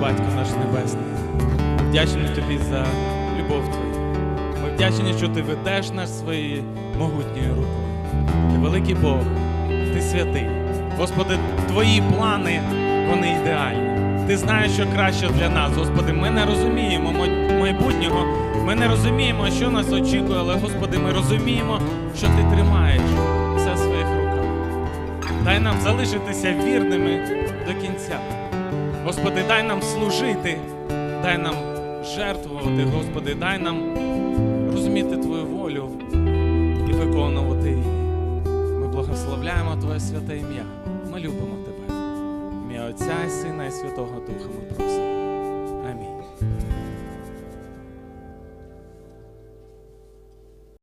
Батько наш Небесний, ми тобі за любов твою. Ми вдячні, що ти ведеш нас своєю могутньою рукою. Ти великий Бог, ти святий. Господи, твої плани, вони ідеальні. Ти знаєш, що краще для нас. Господи, ми не розуміємо майбутнього, ми не розуміємо, що нас очікує, але Господи, ми розуміємо, що ти тримаєш все в своїх руках. Дай нам залишитися вірними до кінця. Господи, дай нам служити, дай нам жертвувати, Господи, дай нам розуміти Твою волю і виконувати її. Ми благословляємо Твоє святе ім'я. Ми любимо Тебе. Ім'я Отця і Сина і Святого Духа ми просимо.